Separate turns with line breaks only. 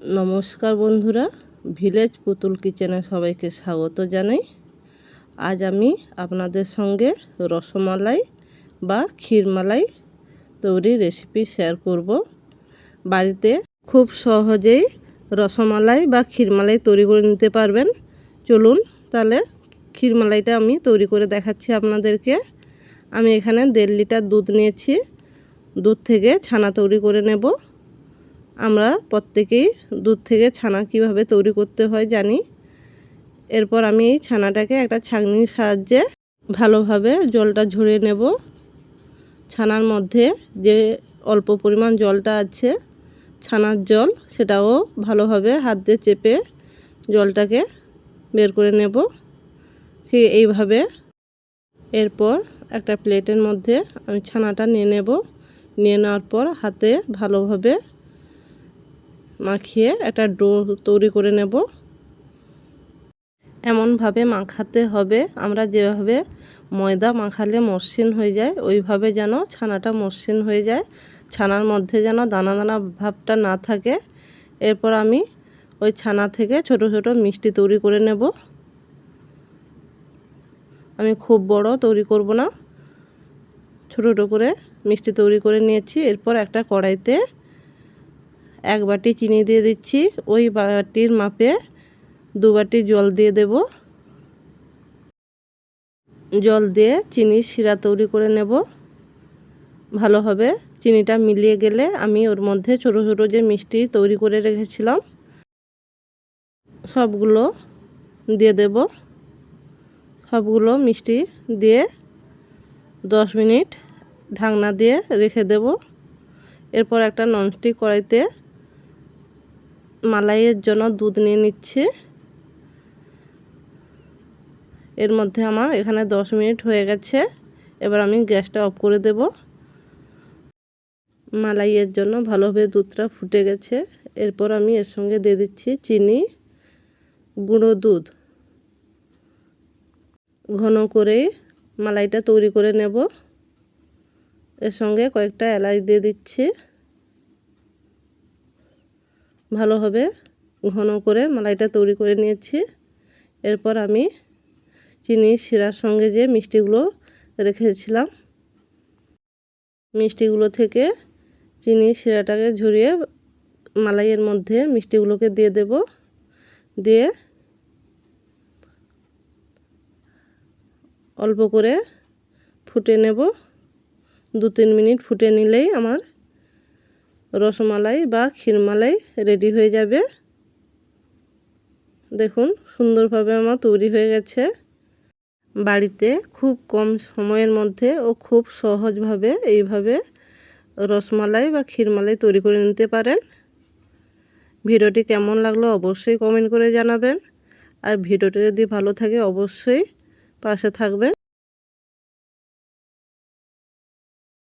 নমস্কার বন্ধুরা ভিলেজ পুতুল কিচেনে সবাইকে স্বাগত জানাই। আজ আমি আপনাদের সঙ্গে রসমালাই বা ক্ষীরমালাই তৈরির রেসিপি শেয়ার করব। বাড়িতে খুব সহজেই রসমালাই বা ক্ষীরমালাই তৈরি করে নিতে পারবেন। চলুন তাহলে ক্ষীরমালাইটা আমি তৈরি করে দেখাচ্ছি আপনাদেরকে। আমি এখানে দেড় লিটার দুধ নিয়েছি। দুধ থেকে ছানা তৈরি করে নেব। আমরা প্রত্যেকেই দুধ থেকে ছানা কীভাবে তৈরি করতে হয় জানি। এরপর আমি এই ছানাটাকে একটা ছাঁকনির সাহায্যে ভালোভাবে জলটা ঝরিয়ে নেব। ছানার মধ্যে যে অল্প পরিমাণ জলটা আছে, ছানার জল, সেটাও ভালোভাবে হাত দিয়ে চেপে জলটাকে বের করে নেব। ঠিক এইভাবে। এরপর একটা প্লেটের মধ্যে আমি ছানাটা নিয়ে নেব। নিয়ে নেওয়ার পর হাতে ভালোভাবে মাখিয়ে একটা ডো তৈরি করে নেব। এমনভাবে মাখাতে হবে। আমরা যেভাবে ময়দা মাখালে মসৃণ হয়ে যায়, ওইভাবে যেন ছানাটা মসৃণ হয়ে যায়। ছানার মধ্যে যেন দানা দানা ভাবটা না থাকে। এরপর আমি ওই ছানা থেকে ছোট ছোট মিষ্টি তৈরি করে নেব। আমি খুব বড় তৈরি করব না। ছোটো ছোটো করে মিষ্টি তৈরি করে নিয়েছি। এরপর একটা কড়াইতে এক বাটি চিনি দিয়ে দিচ্ছি। ওই বাটির মাপে দু বাটি জল দিয়ে দেব। জল দিয়ে চিনি শিরা তৈরি করে নেব। ভালোভাবে চিনিটা মিলিয়ে গেলে আমি ওর মধ্যে ছোটো ছোটো যে মিষ্টি তৈরি করে রেখেছিলাম, সবগুলো দিয়ে দেব। সবগুলো মিষ্টি দিয়ে দশ মিনিট ঢাকনা দিয়ে রেখে দেব। এরপর একটা ননস্টিক কড়াইতে মালাইয়ের জন্য দুধ নিয়ে নিচ্ছি। এর মধ্যে আমার এখানে দশ মিনিট হয়ে গেছে। এবার আমি গ্যাসটা অফ করে দেব। মালাইয়ের জন্য ভালোভাবে দুধটা ফুটে গেছে। এরপর আমি এর সঙ্গে দিয়ে দিচ্ছি চিনি, গুঁড়ো দুধ। ঘন করে মালাইটা তৈরি করে নেব। এর সঙ্গে কয়েকটা এলাচ দিয়ে দিচ্ছি। ভালোভাবে ঘন করে মালাইটা তৈরি করে নিয়েছি। এরপর আমি চিনি, শিরার সঙ্গে যে মিষ্টিগুলো রেখেছিলাম, মিষ্টিগুলো থেকে চিনি, শিরাটাকে ঝরিয়ে মালাইয়ের মধ্যে মিষ্টিগুলোকে দিয়ে দেব। দিয়ে অল্প করে ফুটে নেব। দু তিন মিনিট ফুটে নিলেই আমার রসমালাই বা ক্ষীরমালাই রেডি হয়ে যাবে। দেখুন, সুন্দরভাবে আমার তৈরি হয়ে গেছে। বাড়িতে খুব কম সময়ের মধ্যে ও খুব সহজভাবে এইভাবে রসমালাই বা ক্ষীরমালাই তৈরি করে নিতে পারেন। ভিডিওটি কেমন লাগল অবশ্যই কমেন্ট করে জানাবেন। আর ভিডিওটি যদি ভালো থাকে, অবশ্যই পাশে থাকবেন।